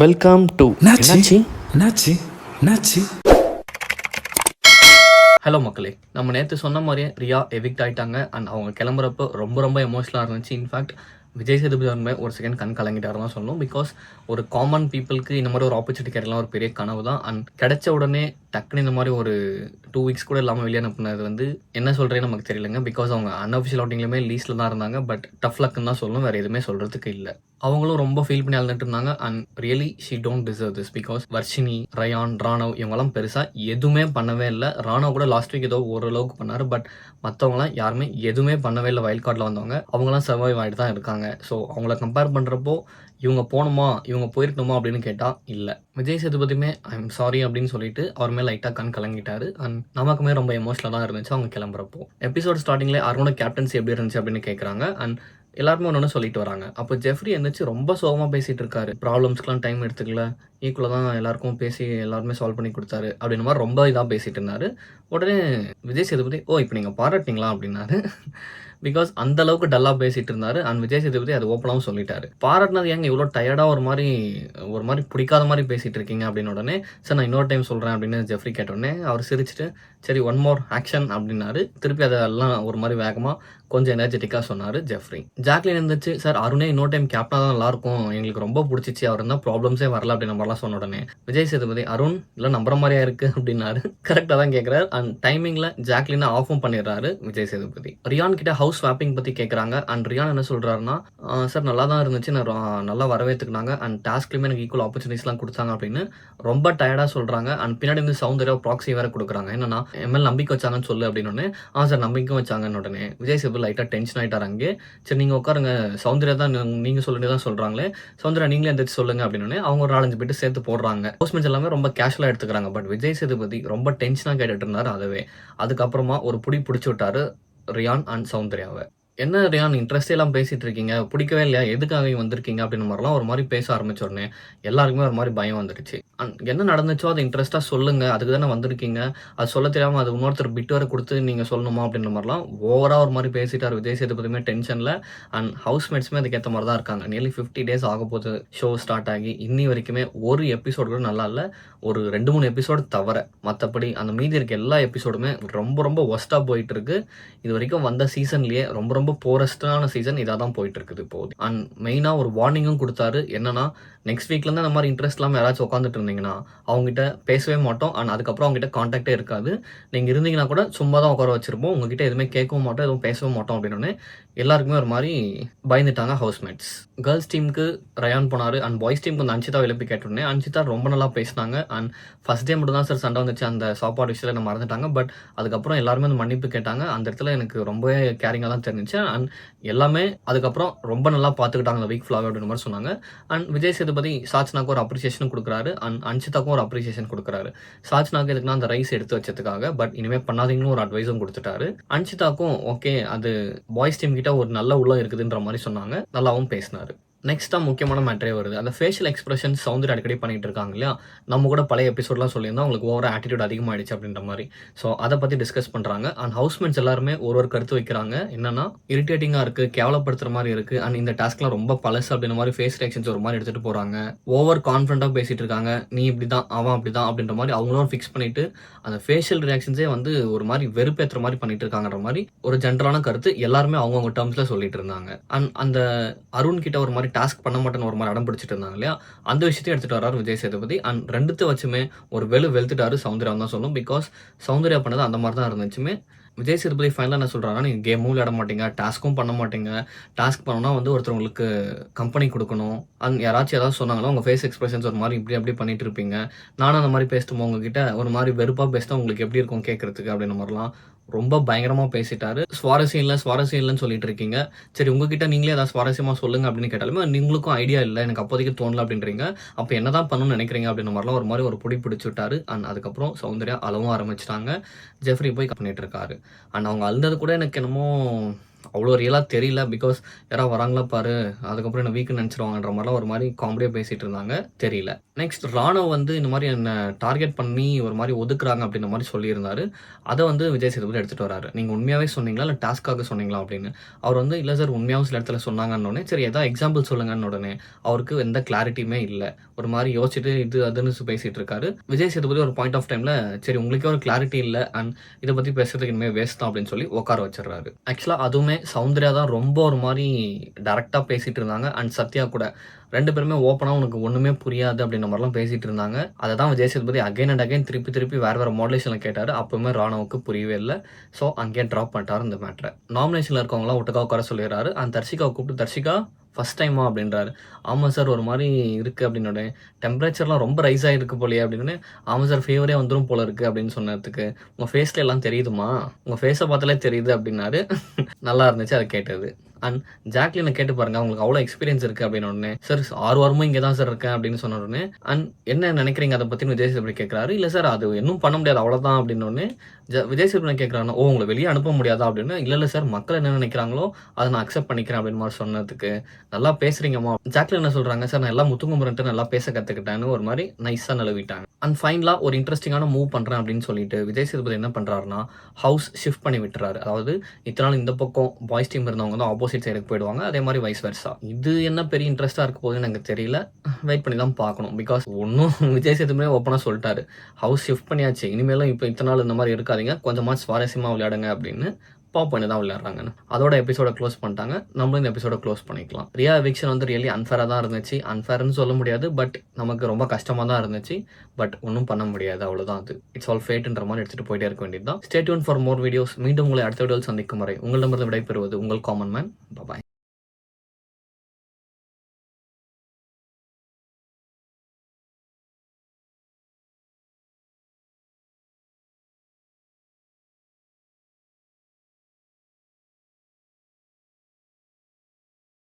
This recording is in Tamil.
வெல்கம் டு என்னாச்சு? என்னாச்சு? என்னாச்சு? ஹலோ மக்களே நம்ம நேற்று சொன்ன மாதிரியே ரியா எவிக்ட் ஆயிட்டாங்க. அண்ட் அவங்க கிளம்புறப்போ ரொம்ப ரொம்ப எமோஷனலாக இருந்துச்சு. இன்ஃபேக்ட் விஜய் சேதுபதி அவருமே ஒரு செகண்ட் கண் கலங்கிட்டாரு தான் சொல்லணும். பிகாஸ் ஒரு காமன் பீப்புளுக்கு இந்த மாதிரி ஒரு ஆப்பர்ச்சுனிட்டி கிடைக்கலாம் ஒரு பெரிய கனவு தான் அண்ட் கிடைச்ச உடனே டக்குன்னு இந்த மாதிரி ஒரு டூ வீக்ஸ் கூட இல்லாமல் வெளியே அனுப்புனது வந்து என்ன சொல்கிறேன்னு நமக்கு தெரியலங்க. பிகாஸ் அவங்க அன்அஃபிஷியல் அவுட்டிங்லையுமே லீஸ்ட்டில் தான் இருந்தாங்க. பட் டஃப் லக்குன்னு தான் சொல்லணும். வேறு எதுவுமே சொல்கிறதுக்கு இல்லை. அவங்களும் ரொம்ப ஃபீல் பண்ணி அழுந்துட்டு இருந்தாங்க. And really she don't deserve this because Varshini Rayan Ranav இவங்கெல்லாம் பெருசாக எதுவுமே பண்ணவே இல்லை. ராணவ் கூட லாஸ்ட் வீக் ஏதோ ஓரளவுக்கு பண்ணார். பட் மற்றவங்களாம் யாருமே எதுவுமே பண்ணவே இல்லை. வைல்ட் கார்டில் வந்தவங்க. அவங்களாம் சர்வைவ் ஆகிட்டு தான் இருக்காங்க. ஸோ அவங்கள கம்பேர் பண்ணுறப்போ இவங்க போகணுமா இவங்க போயிருக்கணுமா? அப்படின்னு கேட்டால் இல்லை. விஜய் சேதுபதியுமே ஐம் சாரி அப்படின்னு சொல்லிட்டு அவர் மேலே லைட்டாக கண் கலங்கிட்டாரு. அண்ட் நமக்குமே ரொம்ப எமோஷனலாக தான் இருந்துச்சு அவங்க கிளம்புறப்போ. எபிசோட் ஸ்டார்டிங்ல அருணோட கேப்டன்சி எப்படி இருந்துச்சு அப்படின்னு கேட்குறாங்க அண்ட் எல்லாருமே ஒன்று சொல்லிட்டு வராங்க. அப்போ ஜெஃப்ரி எந்திரிச்சு ரொம்ப சோகமாக பேசிட்டு இருக்காரு. ப்ராப்ளம்ஸ்க்குலாம் டைம் எடுத்துக்கல. ஈக்குவலாக தான் எல்லாருக்கும் பேசி எல்லாருமே சால்வ் பண்ணி கொடுத்தாரு. அப்படின்ற மாதிரி ரொம்ப இதாக பேசிட்டு இருந்தார். உடனே விஜய் சேதுபதி ஓ இப்போ நீங்கள் பாராட்டிங்களா அப்படின்னாரு. பிகாஸ் அந்த அளவுக்கு டல்லாக பேசிட்டு இருந்தாரு. அண்ட் விஜய் சேதுபதி அது ஓப்பனாகவும் சொல்லிட்டாரு. பாராட்டினது ஏங்க இவ்வளோ டயர்டாக ஒரு மாதிரி ஒரு மாதிரி பிடிக்காத மாதிரி பேசிட்டு இருக்கீங்க அப்படின்னு உடனே சார் நான் இன்னொரு டைம் சொல்கிறேன் அப்படின்னு ஜெஃப்ரி கேட்டோடனே அவர் சிரிச்சிட்டு சரி ஒன் மோர் ஆக்ஷன் அப்படின்னாரு. திருப்பி அதெல்லாம் ஒரு மாதிரி வேகமாக கொஞ்சம் எனர்ஜெட்டிக்காக சொன்னார் ஜெஃப்ரி ஜாக்லின் இருந்துச்சு சார் அருணே இன்னொரு டைம் கேப்டனாக தான் நல்லாயிருக்கும் எங்களுக்கு ரொம்ப பிடிச்சிச்சு. அவர் இருந்தால் ப்ராப்ளம்ஸே வரல அப்படின்ற மாதிரிலாம் சொன்ன உடனே விஜய் சேதுபதி அருண் இல்லை நம்புற மாதிரியா இருக்கு அப்படின்னாரு. கரெக்டாக தான் கேட்குறாரு அண்ட் டைமிங்கில் ஜாக்லினை ஆஃபும் பண்ணிடுறாரு விஜய் சேதுபதி. ரியான் கிட்ட ஹவுஸ் ஸ்வாப்பிங் பற்றி கேட்குறாங்க அண்ட் ரியான் என்ன சொல்கிறாருன்னா சார் நல்லா தான் இருந்துச்சு. நான் நல்லா வரவேற்றுக்கினாங்க. அண்ட் டாஸ்க்லையுமே எனக்கு ஈக்குவல் ஆப்பர்ச்சுனிட்டிஸ்லாம் கொடுத்தாங்க அப்படின்னு ரொம்ப டயர்டாக சொல்கிறாங்க அண்ட் பின்னாடி வந்து சௌந்தர்யா ப்ராக்ஸி வேற கொடுக்குறாங்க. என்னன்னா எம்எல் நம்பிக்கை வச்சாங்கன்னு சொல்லு அப்படின்னு ஆ சார் நம்பிக்கை வச்சாங்கன்னு உடனே விஜய் சேது லைட்டாக டென்ஷன் ஆயிட்டாரு அங்கே சரி நீங்கள் உட்காருங்க. சௌந்தர்யா தான் நீங்கள் சொல்லிட்டு தான் சொல்கிறாங்களே சௌந்தர்யா நீங்களே எந்திரிச்சு சொல்லுங்க அப்படின்னு அவங்க ஒரு நாலஞ்சு பேட்டு சேர்த்து போடுறாங்க. ஹவுஸ்மேட்ஸ் எல்லாமே ரொம்ப கேஷுவலாக எடுத்துக்கிறாங்க. பட் விஜய் சேதுபதி ரொம்ப டென்ஷனாக கேட்டுட்டு இருந்தாரு. அதுவே. அதுக்கப்புறமா ஒரு புடி பிடிச்சி விட்டாரு. ரியான் அண்ட் சௌந்தர்யாவை. என்ன ரியான் இன்ட்ரெஸ்ட் எல்லாம் பேசிட்டு இருக்கீங்க பிடிக்கவே இல்லையா? எதுக்காக இங்க வந்திருக்கீங்க? அப்படின்னு மாதிரிலாம் ஒரு மாதிரி பேச ஆரம்பிச்ச உடனே எல்லாருக்குமே ஒரு மாதிரி பயம் வந்துடுச்சு அண்ட் என்ன நடந்துச்சோ அதை இன்ட்ரெஸ்ட்டாக சொல்லுங்க. அதுக்கு தானே வந்திருக்கீங்க. அது சொல்ல தெரியாமல் அது இன்னொருத்தர் பிட் வர கொடுத்து நீங்கள் சொல்லணுமா? அப்படின்ற மாதிரிலாம் ஓவராக ஒரு மாதிரி பேசிட்டார் விஜய் சேதுபதியுமே டென்ஷனில் அண்ட் ஹவுஸ்மேட்ஸுமே அதுக்கேற்ற மாதிரி தான் இருக்காங்க. நியர்லி ஃபிஃப்டி டேஸ் ஆக போகுது. ஷோ ஸ்டார்ட் ஆகி. இன்னி வரைக்குமே ஒரு எபிசோடு கூட நல்லா இல்லை. ஒரு ரெண்டு மூணு எபிசோடு தவிர மற்றபடி அந்த மீதி இருக்க எல்லா எபிசோடுமே ரொம்ப ரொம்ப ஒஸ்ட்டாக போயிட்டு இருக்கு இது வரைக்கும் வந்த சீசன்லேயே ரொம்ப ரொம்ப ரொம்ப போரஸ்டான சீசன் இதாக தான் போயிட்டு இருக்குது இப்போது அண்ட் மெயினாக ஒரு வார்னிங்கும் கொடுத்தாரு. என்னன்னா நெக்ஸ்ட் வீக்லேருந்து அந்த மாதிரி இன்ட்ரெஸ்ட் இல்லாமல் யாராச்சும் உட்காந்துட்டு இருந்தீங்கன்னா அவங்ககிட்ட பேசவே மாட்டோம். அண்ட் அதுக்கப்புறம் அவங்ககிட்ட காண்டாக்டே இருக்காது. நீங்கள் இருந்தீங்கன்னா கூட சும்மா தான் உட்கார வச்சிருப்போம். உங்ககிட்ட எதுவுமே கேட்கவும் மாட்டோம். எதுவும் பேசவும் மாட்டோம் அப்படின்னு எல்லாருக்குமே ஒரு மாதிரி பயந்துட்டாங்க ஹவுஸ்மேட்ஸ் கேர்ள்ஸ் டீமுக்கு ரயான் போனார். அண்ட் பாய்ஸ் டீமுக்கு வந்து அன்சிதா எழுப்பி கேட்டோடனே அன்சிதா ரொம்ப நல்லா பேசினாங்க. அண்ட் ஃபஸ்ட் டே மட்டும் தான் சார் சண்டை வந்துச்சு அந்த சாப்பாடு விஷயத்தில். நான் மறந்துட்டாங்க. பட் அதுக்கப்புறம் எல்லாருமே வந்து மன்னிப்பு கேட்டாங்க. அந்த இடத்துல எனக்கு ரொம்பவே கேரிங்காக தான் தெரிஞ்சிச்சு அண்ட் எல்லாமே அதுக்கப்புறம் ரொம்ப நல்லா பார்த்துக்கிட்டாங்க வீக் ஃபுல்லாகவே அப்படின்ற மாதிரி சொன்னாங்க. அண்ட் விஜய் சேதுபதி சாச்சனாக்கு ஒரு அப்ரிசியேஷன் கொடுக்குறாரு. அண்ட் அன்சிதாக்கும் ஒரு அப்ரிசியேஷன் கொடுக்குறாரு. சாச்சனாக்கு எதுக்குன்னா அந்த ரைஸ் எடுத்து வச்சதுக்காக. பட் இனிமேல் பண்ணாதீங்கன்னு ஒரு அட்வைஸும் கொடுத்துட்டாரு. அன்சிதாக்கும் ஓகே அது பாய்ஸ் டீம் கிட்ட ஒரு நல்ல உள்ளம் இருக்குதுன்ற மாதிரி சொன்னாங்க. நல்லாவும் பேசினாரு. நெக்ஸ்ட்டாக முக்கியமான மேட்டரே வருது. அந்த ஃபேஷியல் எக்ஸ்பிரஷன் சவுந்தர் அடிக்கடி பண்ணிட்டு இருக்காங்க இல்லையா? நம்ம கூட பழைய எபிசோட்லாம் சொல்லியிருந்தோம் அவங்களுக்கு ஓவர ஆட்டிடியூட் அதிகமாகிடுச்சு அப்படின்ற மாதிரி. ஸோ அதை பற்றி டிஸ்கஸ் பண்ணுறாங்க அண்ட் ஹவுஸ்மேட்ஸ் எல்லாருமே ஒரு ஒரு கருத்து வைக்கிறாங்க. என்னன்னா இரிட்டேட்டிங்காக இருக்குது கேவலப்படுத்துகிற மாதிரி இருக்குது அண்ட் இந்த டாஸ்க்லாம் ரொம்ப பழசு அப்படின்ற மாதிரி ஃபேஸ் ரியாக்ஷன்ஸ் ஒரு மாதிரி எடுத்துகிட்டு போகிறாங்க ஓவர் கான்ஃபிடண்ட்டாக பேசிட்டு இருக்காங்க. நீ இப்படி தான் அவன் அப்படி தான் அப்படின்ற மாதிரி அவங்களும் ஃபிக்ஸ் பண்ணிட்டு அந்த ஃபேஷியல் ரியாக்ஷன்ஸே வந்து ஒரு மாதிரி வெறுப்பேற்றுற மாதிரி பண்ணிட்டு இருக்காங்கன்ற மாதிரி ஒரு ஜென்ரலான கருத்து எல்லாருமே அவங்கவுங்க டேர்ம்ஸில் சொல்லிட்டு இருந்தாங்க. அண்ட் அந்த அருண் கிட்ட ஒரு மாதிரி டாஸ்க் பண்ண மாட்டேன்னு ஒரு மாதிரி அடம் பிடிச்சிட்டு இருந்தாங்க இல்லையா? அந்த விஷயத்தையும் எடுத்துகிட்டு வராரு விஜய் சேதுபதி. அண்ட் ரெண்டுத்து வச்சுமே ஒரு வெளு வெளுத்துட்டாரு சௌந்தர்யா தான் சொல்லணும். பிகாஸ் சௌந்தர்யா பண்ணது அந்த மாதிரி தான் இருந்துச்சுமே. விஜய் சேதுபதி ஃபைனலாக என்ன சொல்கிறாங்கன்னா நீங்கள் கேமும் விளையாட மாட்டீங்க டாஸ்க்கும் பண்ண மாட்டீங்க. டாஸ்க் பண்ணோன்னா வந்து ஒருத்தர் உங்களுக்கு கம்பெனி கொடுக்கணும். அங்கே யாராச்சும் ஏதாவது சொன்னாங்களோ உங்கள் ஃபேஸ் எக்ஸ்பிரஷன்ஸ் ஒரு மாதிரி இப்படி அப்படி பண்ணிட்டு இருப்பீங்க. நானும் அந்த மாதிரி பேசிட்டு உங்ககிட்ட? ஒரு மாதிரி வெறுப்பாக பேசினா உங்களுக்கு எப்படி இருக்கும் கேட்கறதுக்கு அப்படின்ற மாதிரிலாம் ரொம்ப பயங்கரமாக பேசிட்டாரு. சுவாரஸ்யம் இல்லை சுவாரஸ்யம் இல்லைன்னு சொல்லிட்டு இருக்கீங்க. சரி உங்ககிட்ட நீங்களே ஏதாவது சுவாரஸ்யமாக சொல்லுங்க அப்படின்னு கேட்டாலுமே நீங்களுக்கும் ஐடியா இல்லை எனக்கு அப்போதைக்கு தோணல அப்படின்றீங்க. அப்போ என்னதான் பண்ணணும்னு நினைக்கிறீங்க அப்படின்ற மாதிரிலாம் ஒரு மாதிரி ஒரு பிடி பிடிச்சி விட்டாரு. அண்ட் அதுக்கப்புறம் சௌந்தர்யா அளவும் ஆரம்பிச்சிட்டாங்க. ஜெஃப்ரி போய் பண்ணிட்டு இருக்காரு. அண்ட் அவங்க அழுந்தது கூட எனக்கு என்னமோ அவ்வளோ ரியலாக தெரியல பிகாஸ் யாராவது வராங்களா பாரு அதுக்கப்புறம் என்ன வீக் நினச்சிருவாங்கன்ற மாதிரிலாம் ஒரு மாதிரி காமெடியாக பேசிகிட்டு இருந்தாங்க தெரியல. நெக்ஸ்ட் ராணுவ வந்து இந்த மாதிரி என்னை டார்கெட் பண்ணி ஒரு மாதிரி ஒதுக்குறாங்க அப்படின்ற மாதிரி சொல்லியிருந்தாரு. அதை வந்து விஜய் சேதுபதி எடுத்துகிட்டு வராரு. நீங்கள் உண்மையாகவே சொன்னீங்களா இல்லை டாஸ்க்காக சொன்னீங்களா அப்படின்னு? அவர் வந்து இல்லை சார் உண்மையாகவும் சில இடத்துல சொன்னாங்கன்னு உடனே சரி ஏதாவது எக்ஸாம்பிள் சொல்லுங்கன்னு உடனே அவருக்கு எந்த கிளாரிட்டியுமே இல்லை. ஒரு மாதிரி யோசிச்சுட்டு இது அதுன்னு பேசிகிட்டு இருக்காரு. விஜய் சேதுபதி ஒரு பாயிண்ட் ஆஃப் டைம்ல சரி உங்களுக்கே ஒரு கிளாரிட்டி இல்லை அண்ட் இதை பற்றி பேசுறதுக்கு இனிமேல் வேஸ்ட் தான் அப்படின்னு சொல்லி உட்கார வச்சிடுறாரு. ஆக்சுவலா அதுவுமே சௌந்தர்யா தான் ரொம்ப ஒரு மாதிரி டைரக்டா பேசிகிட்டு இருந்தாங்க. அண்ட் சத்யா கூட. ரெண்டு பேருமே ஓப்பனாக உனக்கு ஒன்றுமே புரியாது அப்படின்ற மாதிரிலாம் பேசிகிட்டு இருந்தாங்க. அதை தான் Vijay Sethupathi again and again திருப்பி திருப்பி வேறு வேறு மாடலேஷனில் கேட்டார். அப்போவுமே ராணுவுக்கு புரியவே இல்லை. ஸோ அங்கேயே ட்ராப் பண்ணிட்டார் இந்த மேட்ரை நாமினேஷனில் இருக்கவங்களாம் ஒட்டுக்கா உட்கார சொல்லிடுறாரு. அந்த தர்ஷிகாவை கூப்பிட்டு தர்ஷிகா ஃபஸ்ட் டைமா அப்படின்றாரு. ஆமாம் சார் ஒரு மாதிரி இருக்குது அப்படின்னோட டெம்பரேச்சர்லாம் ரொம்ப ரைஸ் ஆகிருக்கு போலயே அப்படின்னு ஆமாம் சார் ஃபீவரே வந்துடும் போல இருக்குது அப்படின்னு சொன்னதுக்கு உங்கள் ஃபேஸில் எல்லாம் தெரியுதுமா? உங்கள் ஃபேஸை பார்த்தாலே தெரியுது அப்படின்னாரு. நல்லா இருந்துச்சு அதை கேட்டது. அண்ட் ஜாக்லினை கேட்டு பாருங்க அவங்களுக்கு அவ்வளோ எக்ஸ்பீரியன்ஸ் இருக்கு அப்படின்னு உடனே சார் ஆறு வாரமும் இங்கே தான் சார் இருக்கேன் அப்படின்னு சொன்ன உடனே அண்ட் என்ன நினைக்கிறீங்க அதை பற்றி விஜய் சேதுபதி கேட்குறாரு இல்லை சார் அது இன்னும் பண்ண முடியாது அவ்வளோதான் அப்படின்னு உடனே விஜய் சேதுபதி கேட்குறாங்க ஓ உங்களை வெளியே அனுப்ப முடியாதா? அப்படின்னு இல்லை இல்லை சார் மக்கள் என்ன நினைக்கிறாங்களோ அதை நான் அக்செப்ட் பண்ணிக்கிறேன் அப்படின்னு மாதிரி சொன்னதுக்கு நல்லா பேசுறீங்கம்மா. ஜாக்லின் என்ன சொல்கிறாங்க சார் நான் எல்லாம் முத்துக்குமரன்ட்டு நல்லா பேச கற்றுக்கிட்டேன்னு ஒரு மாதிரி நைஸாக நிலவிட்டாங்க அண்ட் ஃபைனலாக ஒரு இன்ட்ரெஸ்டிங்கான மூவ் பண்ணுறேன் அப்படின்னு சொல்லிட்டு விஜய் சேதுபதி என்ன பண்ணுறாருன்னா ஹவுஸ் ஷிஃப்ட் பண்ணி விட்டுறாரு. அதாவது இத்தனை நாள் இந்த பக்கம் பாய்ஸ் டீம் இருந்தவங்க தான் ஆப்போசிட் சைடுக்கு போயிடுவாங்க அதே மாதிரி வைஸ் வெர்ஸா இது என்ன பெரிய இன்ட்ரெஸ்ட்டாக இருக்க போகுதுன்னு எனக்கு தெரியல. வெயிட் பண்ணி தான் பார்க்கணும். பிகாஸ் ஒன்றும் விஜய் சேதுமே ஓப்பனாக சொல்லிட்டாரு. ஹவுஸ் ஷிஃப்ட் பண்ணியாச்சு. இனிமேலும் இப்போ இத்தனை நாள் இந்த மாதிரி இருக்காதீங்க. கொஞ்சமாக சுவாரஸ்யமாக விளையாடுங்க அப்படின்னு பாப் பண்ணி தான் விளையாடுறாங்கன்னு. அதோட எபிசோட க்ளோஸ் பண்ணிட்டாங்க. நம்மளும் இந்த எபிசோட க்ளோஸ் பண்ணிக்கலாம். ரியா எவிக்ஷன் வந்து ரியலி அன்ஃபேராக தான் இருந்துச்சு. அன்ஃபேர்னு சொல்ல முடியாது. பட் நமக்கு ரொம்ப கஷ்டமாக தான் இருந்துச்சு. பட் ஒன்றும் பண்ண முடியாது. அவ்வளோதான் அது. இட்ஸ் ஆல் ஃபேட்ன்ற மாதிரி எடுத்துகிட்டு போயிட்டே இருக்க வேண்டியது தான் ஸ்டேட்யூன் ஃபார் மோர் வீடியோஸ் மீண்டும் உங்களை அடுத்த வீடியோவில் சந்திக்கும் வரை உங்களிடமிருந்து விடைபெறுவது உங்கள் காமன் மேன் பாய்